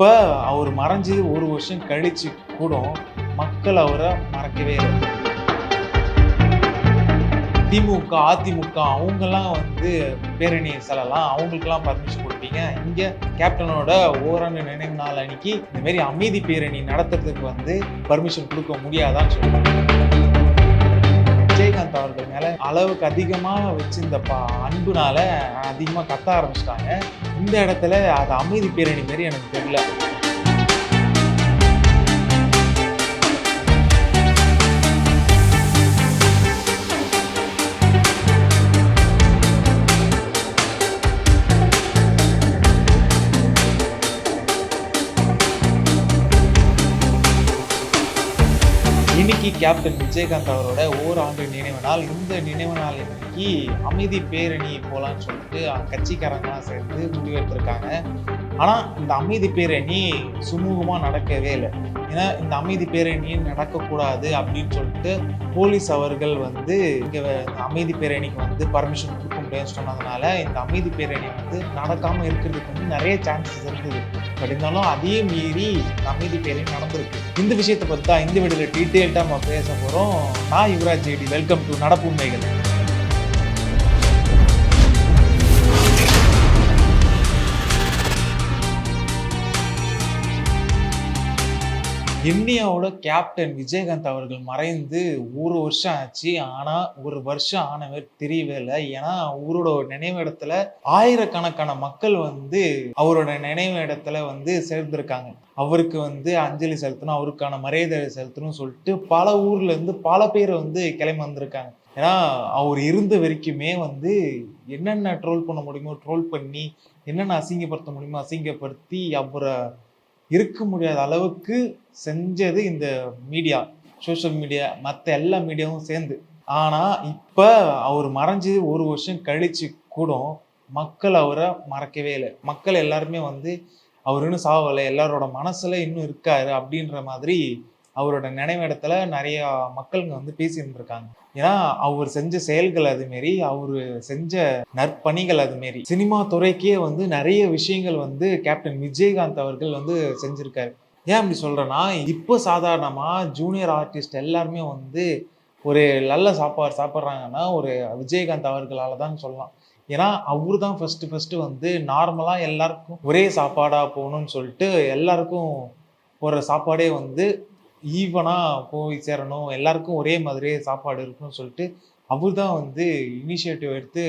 இப்போ அவர் மறைஞ்சு ஒரு வருஷம் கழிச்சு கூட மக்கள் அவரை மறக்கவே இல்லை. திமுக அதிமுக அவங்கெல்லாம் வந்து பேரணி செல்லலாம். அவங்களுக்கெல்லாம் பர்மிஷன் கொடுப்பீங்க. இங்கே கேப்டனோட ஓராண்டு நினைவு நாள் அன்னைக்கு இந்த மாதிரி அமைதி பேரணி நடத்துறதுக்கு வந்து பர்மிஷன் கொடுக்க முடியாதான்னு சொல்லுவாங்க விஜயகாந்த் அவர்கள் மேலே அளவுக்கு அதிகமாக வச்சிருந்த ப அன்புனால அதிகமாக கத்த ஆரம்பிச்சிட்டாங்க. இந்த இடத்துல அது அமைதி பேரணி மாரி எனக்கு தெரியல. கேப்டன் விஜயகாந்த் அவரோட ஓராண்டு நினைவு நாள். இந்த நினைவு நாள் இன்னைக்கு அமைதி பேரணி போகலான்னு சொல்லிட்டு கட்சிக்காரங்களாம் சேர்ந்து முடிவெடுத்திருக்காங்க ஆனால் இந்த அமைதி பேரணி சுமூகமாக நடக்கவே இல்லை. ஏன்னா இந்த அமைதி பேரணி நடக்கக்கூடாது அப்படின்னு சொல்லிட்டு போலீஸ் அவர்கள் வந்து இங்கே அமைதி பேரணிக்கு வந்து பர்மிஷன் அப்படின்னு சொன்னதுனால இந்த அமைதி பேரணி வந்து நடக்காமல் இருக்கிறதுக்கு வந்து நிறைய சான்சஸ் இருக்குது. பட் இருந்தாலும் அதையும் மீறி இந்த அமைதி பேரணி நடந்திருக்கு. இந்த விஷயத்தை பற்றி தான் இந்த வீடியோவில் டீட்டெயில்டாக நம்ம பேச போகிறோம் நான் யுவராஜ் ஜெடி வெல்கம் டு நடப்பு உண்மைகள். இந்தியாவோட கேப்டன் விஜயகாந்த் அவர்கள் மறைந்து ஒரு வருஷம் ஆச்சு. ஆனா ஒரு வருஷம் ஆனவர் தெரியவே இல்லை. ஏன்னா அவரோட நினைவு இடத்துல ஆயிரக்கணக்கான மக்கள் வந்து அவரோட நினைவு இடத்துல வந்து சேர்ந்திருக்காங்க. அவருக்கு வந்து அஞ்சலி செலுத்தணும் அவருக்கான மரியாதை செலுத்தணும் சொல்லிட்டு பல ஊர்ல இருந்து பல பேர் வந்து கிளம்பி வந்திருக்காங்க. ஏன்னா அவர் இருந்த வரைக்குமே வந்து என்னென்ன ட்ரோல் பண்ண முடியுமோ ட்ரோல் பண்ணி என்னென்ன அசிங்கப்படுத்த முடியுமோ அசிங்கப்படுத்தி அவரை இருக்க முடியாத அளவுக்கு செஞ்சது இந்த மீடியா சோஷியல் மீடியா மற்ற எல்லா மீடியாவும் சேர்ந்து. ஆனால் இப்போ அவர் மறைஞ்சு ஒரு வருஷம் கழிச்சு கூட மக்கள் அவரை மறக்கவே இல்லை. மக்கள் எல்லாருமே வந்து அவர் இன்னும் சாவலை எல்லாரோட மனசில் இன்னும் இருக்காரு அப்படின்ற மாதிரி அவரோட நினைவிடத்துல நிறைய மக்கள்ங்க வந்து பேசிட்டு இருக்காங்க ஏன்னா அவர் செஞ்ச செயல்கள் அது மாரி அவர் செஞ்ச நற்பணிகள் அது மாரி. சினிமா துறைக்கே வந்து நிறைய விஷயங்கள் வந்து கேப்டன் விஜயகாந்த் அவர்கள் வந்து செஞ்சிருக்காரு. ஏன் அப்படி சொல்கிறேன்னா இப்போ சாதாரணமாக ஜூனியர் ஆர்டிஸ்ட் எல்லாருமே வந்து ஒரு நல்ல சாப்பாடு சாப்பிட்றாங்கன்னா ஒரு விஜயகாந்த் அவர்களால தான் சொல்லலாம். ஏன்னா அவரு தான் ஃபஸ்ட்டு ஃபஸ்ட்டு வந்து நார்மலாக எல்லாருக்கும் ஒரே சாப்பாடாக போகணும்னு சொல்லிட்டு எல்லாருக்கும் ஒரு சாப்பாடே வந்து ஈவனாக போய் சேரணும். எல்லாருக்கும் ஒரே மாதிரியே சாப்பாடு இருக்கணும்னு சொல்லிட்டு அவர் தான் வந்து இனிஷியேட்டிவ் எடுத்து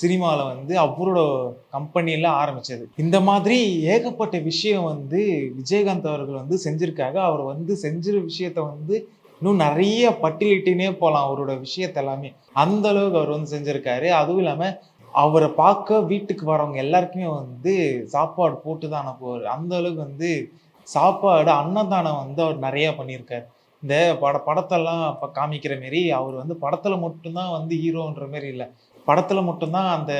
சினிமாவில் வந்து அவரோட கம்பெனியில் ஆரம்பித்தது இந்த மாதிரி ஏகப்பட்ட விஷயம் வந்து விஜயகாந்த் அவர்கள் வந்து செஞ்சுருக்காங்க. அவர் வந்து செஞ்சுற விஷயத்த வந்து இன்னும் நிறைய பட்டியலிட்டுனே போகலாம் அவரோட விஷயத்த எல்லாமே. அந்த அளவுக்கு அவர் வந்து செஞ்சுருக்காரு. அதுவும் இல்லாமல் அவரை பார்க்க வீட்டுக்கு வரவங்க எல்லாருக்குமே வந்து சாப்பாடு போட்டு தான் அனுப்புவார். அந்த அளவுக்கு வந்து சாப்பாடு அன்னதானம் வந்து அவர் நிறையா பண்ணியிருக்காரு. இந்த பட படத்தெல்லாம் இப்போ காமிக்கிற மாரி அவர் வந்து படத்தில் மட்டும்தான் வந்து ஹீரோன்ற மாரி இல்லை. படத்தில் மட்டும்தான் அந்த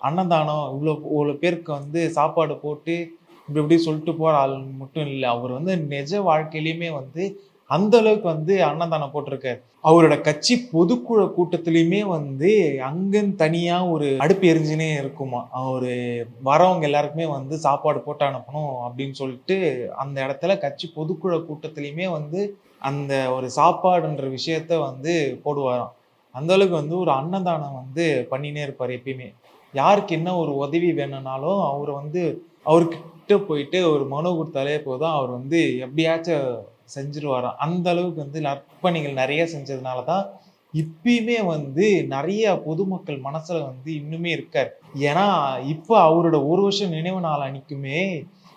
அன்னதானம் இவ்வளோ இவ்வளோ பேருக்கு வந்து சாப்பாடு போட்டு இப்படி இப்படி சொல்லிட்டு போகிற ஆள் மட்டும் இல்லை. அவர் வந்து நிஜ வாழ்க்கையிலையுமே வந்து அந்த அளவுக்கு வந்து அன்னதானம் போட்டிருக்காரு அவரோட கட்சி பொதுக்குழு கூட்டத்திலையுமே வந்து அங்கன்னு தனியா ஒரு அடுப்பு எரிஞ்சுனே இருக்குமா. அவரு வரவங்க எல்லாருக்குமே வந்து சாப்பாடு போட்டு அனுப்பணும் அப்படின்னு சொல்லிட்டு அந்த இடத்துல கட்சி பொதுக்குழு கூட்டத்திலையுமே வந்து அந்த ஒரு சாப்பாடுன்ற விஷயத்த வந்து போடுவாராம். அந்த அளவுக்கு வந்து ஒரு அன்னதானம் வந்து பண்ணினே இருப்பார் எப்பயுமே. யாருக்கு என்ன ஒரு உதவி வேணும்னாலும் அவர் வந்து அவர்கிட்ட போயிட்டு ஒரு மனு கொடுத்தாலே போதும். அவர் வந்து எப்படியாச்சும் செஞ்சிருவாராம் அந்த அளவுக்கு வந்து நற்பணிகள் நிறைய செஞ்சதுனால தான் இப்பயுமே வந்து நிறைய பொதுமக்கள் மனசுல வந்து இன்னுமே இருக்கார். ஏன்னா இப்போ அவரோட ஒரு வருஷம் நினைவு நாள் அன்னைக்குமே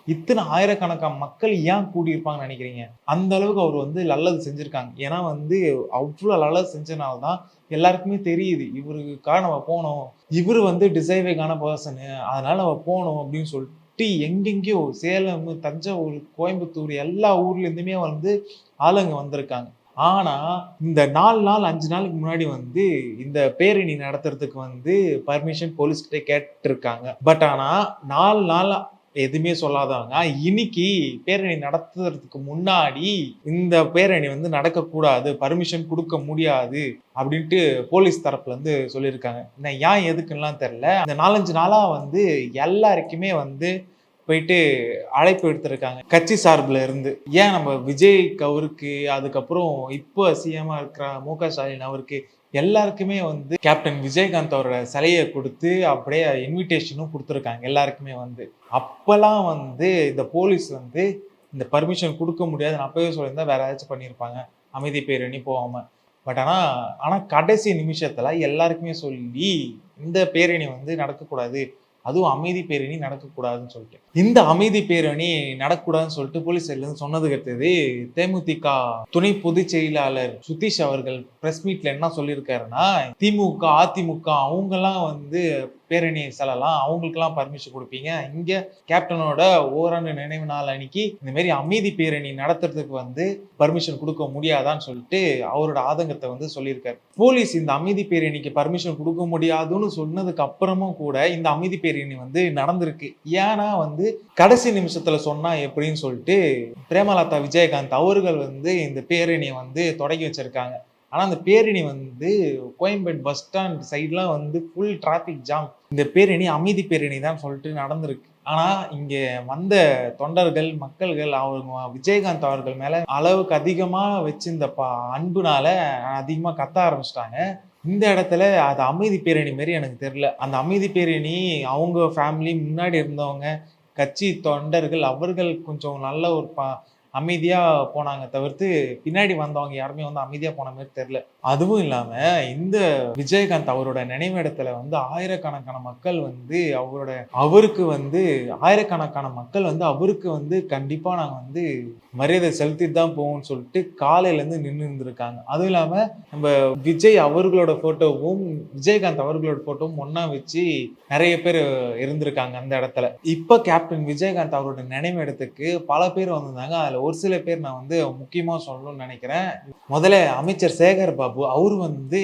இத்தனை ஆயிரக்கணக்கான மக்கள் ஏன் கூடியிருப்பாங்கன்னு நினைக்கிறீங்க? அந்த அளவுக்கு அவர் வந்து நல்லது செஞ்சிருக்காங்க. ஏன்னா வந்து அவ்வளோ நல்லது செஞ்சனால தான் எல்லாருக்குமே தெரியுது. இவருக்காக நம்ம போனோம். இவர் வந்து டிசைவேக்கான பர்சனு அதனால நம்ம போனோம் அப்படின்னு சொல்லிட்டு எங்கெங்கேயோ சேலம் தஞ்சாவூர் கோயம்புத்தூர் எல்லா ஊர்லேருந்துமே வந்து ஆளுங்க வந்திருக்காங்க. ஆனால் இந்த நாலு நாள் அஞ்சு நாளுக்கு முன்னாடி வந்து இந்த பேரணி நடத்துறதுக்கு வந்து பர்மிஷன் போலீஸ்கிட்ட கேட்டிருக்காங்க. பட் ஆனால் நாலு நாள் எதுவுமே சொல்லாதவங்க. இன்னைக்கு பேரணி நடத்துறதுக்கு முன்னாடி இந்த பேரணி வந்து நடக்கக்கூடாது பர்மிஷன் கொடுக்க முடியாது அப்படின்ட்டு போலீஸ் தரப்புல இருந்து சொல்லியிருக்காங்க. நான் ஏன் எதுக்குன்னெலாம் தெரில இந்த நாலஞ்சு நாளாக வந்து எல்லாருக்குமே வந்து போயிட்டு அழைப்பு எடுத்திருக்காங்க. கட்சி சார்பில் இருந்து. ஏன் நம்ம விஜய் அவருக்கு அதுக்கப்புறம் இப்போ சிஎம்மாக இருக்கிற மு க ஸ்டாலின் அவருக்கு எல்லாருக்குமே வந்து கேப்டன் விஜயகாந்த் அவரோட சிலையை கொடுத்து அப்படியே இன்விடேஷனும் கொடுத்துருக்காங்க எல்லாருக்குமே வந்து. அப்போல்லாம் வந்து இந்த போலீஸ் வந்து இந்த பர்மிஷன் கொடுக்க முடியாது. நான் அப்பவே சொல்லியிருந்தா வேற ஏதாச்சும் பண்ணியிருப்பாங்க. அமைதி பேரணி போகாமல் பட் ஆனால் ஆனால் கடைசி நிமிஷத்தில் எல்லாருக்குமே சொல்லி இந்த பேரணி வந்து நடக்கக்கூடாது. அதுவும் அமைதி பேரணி நடக்கக்கூடாதுன்னு சொல்லிட்டு. இந்த அமைதி பேரணி நடக்கக்கூடாதுன்னு சொல்லிட்டு போலீஸ் இருந்து சொன்னதுக்கு அடுத்தது தேமுதிக துணை பொதுச் செயலாளர் சுதீஷ் அவர்கள் பிரஸ் மீட்ல என்ன சொல்லியிருக்காருன்னா திமுக அதிமுக அவங்கெல்லாம் வந்து பேரணி செல்லலாம் அவங்களுக்கெல்லாம் பர்மிஷன் கொடுப்பீங்க. இங்கே கேப்டனோட ஓராண்டு நினைவு நாள் அன்னைக்கு இந்த மாதிரி அமைதி பேரணி நடத்துறதுக்கு வந்து பர்மிஷன் கொடுக்க முடியாதான்னு சொல்லிட்டு அவரோட ஆதங்கத்தை வந்து சொல்லியிருக்காரு. போலீஸ் இந்த அமைதி பேரணிக்கு பர்மிஷன் கொடுக்க முடியாதுன்னு சொன்னதுக்கு அப்புறமும் கூட இந்த அமைதி பேரணி வந்து நடந்திருக்கு. ஏன்னா வந்து கடைசி நிமிஷத்துல சொன்னா எப்படின்னு சொல்லிட்டு பிரேமலதா விஜயகாந்த் அவர்கள் வந்து இந்த பேரணியை வந்து தொடங்கி வச்சிருக்காங்க. ஆனால் அந்த பேரணி வந்து கோயம்பேடு பஸ் ஸ்டாண்ட் சைட்லாம் வந்து ஃபுல் டிராஃபிக் ஜாம் இந்த பேரணி அமைதி பேரணி தான் சொல்லிட்டு நடந்திருக்கு. ஆனால் இங்கே வந்த தொண்டர்கள் மக்கள்கள் அவங்க விஜயகாந்த் அவர்கள் மேலே அளவுக்கு அதிகமாக வச்சிருந்த ப அன்புனால அதிகமாக கத்த ஆரம்பிச்சிட்டாங்க. இந்த இடத்துல அது அமைதி பேரணி மாரி எனக்கு தெரில அந்த அமைதி பேரணி அவங்க ஃபேமிலி முன்னாடி இருந்தவங்க கட்சி தொண்டர்கள் அவர்கள் கொஞ்சம் நல்ல ஒரு ப அமைதியாக போனாங்க தவிர்த்து பின்னாடி வந்தவங்க யாருமே வந்து அமைதியாக போன மாதிரி தெரில அதுவும் இல்லாமல் இந்த விஜயகாந்த் அவரோட நினைவிடத்தில் வந்து ஆயிரக்கணக்கான மக்கள் வந்து அவரோட அவருக்கு வந்து ஆயிரக்கணக்கான மக்கள் வந்து அவருக்கு வந்து கண்டிப்பாக நாங்கள் வந்து மரியாதை செலுத்திட்டு தான் போவோம்னு சொல்லிட்டு காலையிலேருந்து நின்று இருந்திருக்காங்க. அதுவும் இல்லாமல் நம்ம விஜய் அவர்களோட ஃபோட்டோவும் விஜயகாந்த் அவர்களோட ஃபோட்டோவும் ஒன்றா வச்சு நிறைய பேர் இருந்திருக்காங்க அந்த இடத்துல. இப்போ கேப்டன் விஜயகாந்த் அவரோட நினைவிடத்துக்கு பல பேர் வந்திருந்தாங்க. அதில் ஒரு சில பேர் நான் வந்து முக்கியமாக சொல்லணும்னு நினைக்கிறேன். முதல்ல அமைச்சர் சேகர் பாபு அவர் வந்து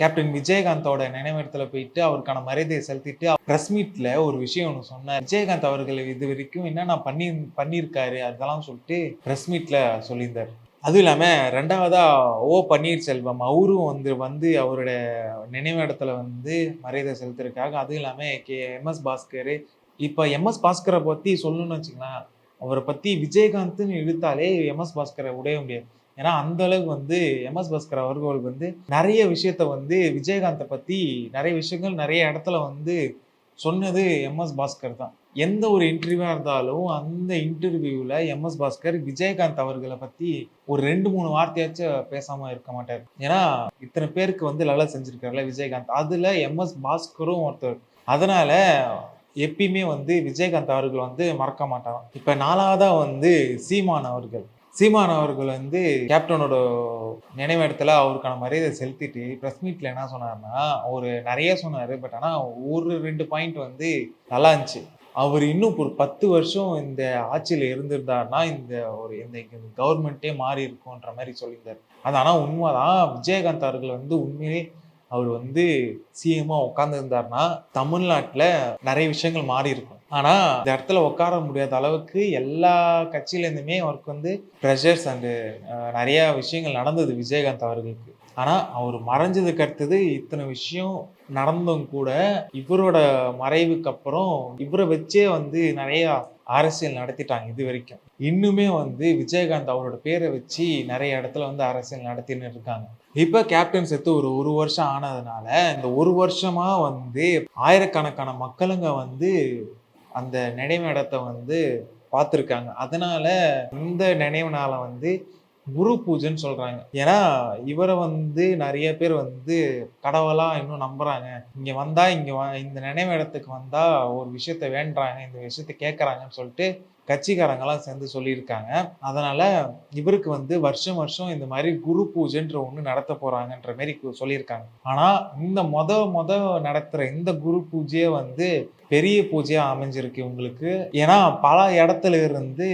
கேப்டன் விஜயகாந்தோட நினைவிடத்தில் போயிட்டு அவருக்கான மரியாதையை செலுத்திட்டு பிரஸ் மீட்டில் ஒரு விஷயம் ஒன்று சொன்னார். விஜயகாந்த் அவர்கள் இது வரைக்கும் என்னென்ன பண்ணி பண்ணியிருக்காரு அதெல்லாம் சொல்லிட்டு பிரஸ் மீட்டில் சொல்லியிருந்தார். அதுவும் இல்லாமல் ரெண்டாவதா ஓ பன்னீர்செல்வம் அவரும் வந்து வந்து அவரோட நினைவிடத்தில் வந்து மரியாதை செலுத்துறதுக்காக அதுவும் இல்லாமல் கே எம்எஸ் பாஸ்கர் இப்போ எம்எஸ் பாஸ்கரை பற்றி சொல்லணும்னு வச்சுக்கலாம் அவரை பற்றி விஜயகாந்த்னு இழுத்தாலே எம்எஸ் பாஸ்கரை உடைய முடியாது. ஏன்னா அந்த அளவுக்கு வந்து எம்எஸ் பாஸ்கர் அவர்கள் வந்து நிறைய விஷயத்த வந்து விஜயகாந்தை பற்றி நிறைய விஷயங்கள் நிறைய இடத்துல வந்து சொன்னது எம்எஸ் பாஸ்கர் தான். எந்த ஒரு இன்டர்வியூவாக இருந்தாலும் அந்த இன்டர்வியூவில் எம்எஸ் பாஸ்கர் விஜயகாந்த் அவர்களை பற்றி ஒரு ரெண்டு மூணு வார்த்தையாச்சும் பேசாமல் இருக்க மாட்டார். ஏன்னா இத்தனை பேருக்கு வந்து நல்லா செஞ்சுருக்காருல்ல விஜயகாந்த். அதில் எம்எஸ் பாஸ்கரும் ஒருத்தர். அதனால எப்பயுமே வந்து விஜயகாந்த் அவர்கள் வந்து மறக்க மாட்டாராம் இப்போ நாலாவதாக வந்து சீமான் அவர்கள். சீமான் அவர்கள் வந்து கேப்டனோட நினைவிடத்துல அவருக்கான மரியாதை செலுத்திட்டு ப்ரெஸ் மீட்டில் என்ன சொன்னார்னா அவர் நிறைய சொன்னார் பட் ஆனால் ஒரு ரெண்டு பாயிண்ட் வந்து நல்லா இருந்துச்சு. அவர் இன்னும் ஒரு பத்து வருஷம் இந்த ஆட்சியில் இருந்திருந்தாருன்னா இந்த ஒரு இந்த கவர்மெண்ட்டே மாறி இருக்கும்ன்ற மாதிரி சொல்லியிருந்தார். அது ஆனால் உண்மைதான். விஜயகாந்த் அவர்கள் வந்து உண்மையிலே அவர் வந்து சிஎம்மா உட்காந்துருந்தாருன்னா தமிழ்நாட்டில் நிறைய விஷயங்கள் மாறி இருக்கும் ஆனால் இந்த இடத்துல உட்கார முடியாத அளவுக்கு எல்லா கட்சியிலேருந்துமே அவருக்கு வந்து ப்ரெஷர்ஸ் அண்டு நிறையா விஷயங்கள் நடந்தது விஜயகாந்த் அவர்களுக்கு. ஆனால் அவர் மறைஞ்சதுக்கு அடுத்தது இத்தனை விஷயம் நடந்தும் கூட இவரோட மறைவுக்கு அப்புறம் இவரை வச்சே வந்து நிறையா அரசியல் நடத்திட்டாங்க இது வரைக்கும். இன்னுமே வந்து விஜயகாந்த் அவரோட பேரை வச்சு நிறைய இடத்துல வந்து அரசியல் நடத்தின்னு இருக்காங்க. இப்போ கேப்டன் செத்து ஒரு ஒரு வருஷம் ஆனதுனால இந்த ஒரு வருஷமாக வந்து ஆயிரக்கணக்கான மக்களுங்க வந்து அந்த நினைவு இடத்தை வந்து பார்த்துருக்காங்க. அதனால இந்த நினைவு நாளை வந்து குரு பூஜைன்னு சொல்கிறாங்க ஏன்னா இவரை வந்து நிறைய பேர் வந்து கடவுளாக இன்னும் நம்புகிறாங்க இங்கே வந்தால் இங்கே வ- இந்த நினைவு இடத்துக்கு வந்தால் ஒரு விஷயத்த வேண்டுறாங்க இந்த விஷயத்த கேட்குறாங்கன்னு சொல்லிட்டு கட்சிக்காரங்கெல்லாம் சேர்ந்து சொல்லியிருக்காங்க. அதனால் இவருக்கு வந்து வருஷம் வருஷம் இந்த மாதிரி குரு பூஜைன்ற ஒன்று நடத்த போகிறாங்கன்ற மாதிரி சொல்லியிருக்காங்க. ஆனால் இந்த மொத மொத நடத்துகிற இந்த குரு பூஜையை வந்து பெரிய பூஜையாக அமைஞ்சிருக்கு உங்களுக்கு ஏன்னா பல இடத்துல இருந்து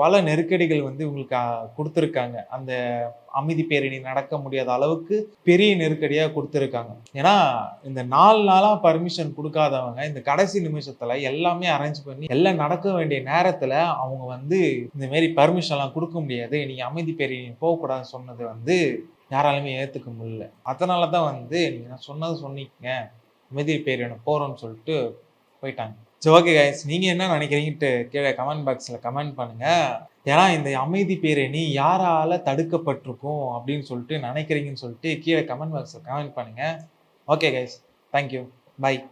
பல நெருக்கடிகள் வந்து உங்களுக்கு கொடுத்துருக்காங்க. அந்த அமைதி பேரணி நடக்க முடியாத அளவுக்கு பெரிய நெருக்கடியாக கொடுத்துருக்காங்க. ஏன்னா இந்த நாலு நாளாக பர்மிஷன் கொடுக்காதவங்க இந்த கடைசி நிமிஷத்தில் எல்லாமே அரேஞ்ச் பண்ணி எல்லாம் நடக்க வேண்டிய நேரத்தில் அவங்க வந்து இந்த மாரி பர்மிஷன்லாம் கொடுக்க முடியாது. நீங்கள் அமைதி பேரணி போகக்கூடாதுன்னு சொன்னது வந்து யாராலுமே ஏற்றுக்க முடியல. அதனால தான் வந்து நான் சொன்னது சொன்னீங்க. அமைதி பேரணி போகிறோன்னு சொல்லிட்டு போயிட்டாங்க. சரி ஓகே கைஸ் நீங்கள் என்ன நினைக்கிறீங்கட்டு கீழே கமெண்ட் பாக்ஸில் கமெண்ட் பண்ணுங்கள் ஏன்னா இந்த அமைதி பேரணி யாரால் தடுக்கப்பட்டிருக்கும் அப்படின்னு சொல்லிட்டு நினைக்கிறீங்கன்னு சொல்லிட்டு கீழே கமெண்ட் பாக்ஸில் கமெண்ட் பண்ணுங்கள் ஓகே கைஸ் தேங்க்யூ பை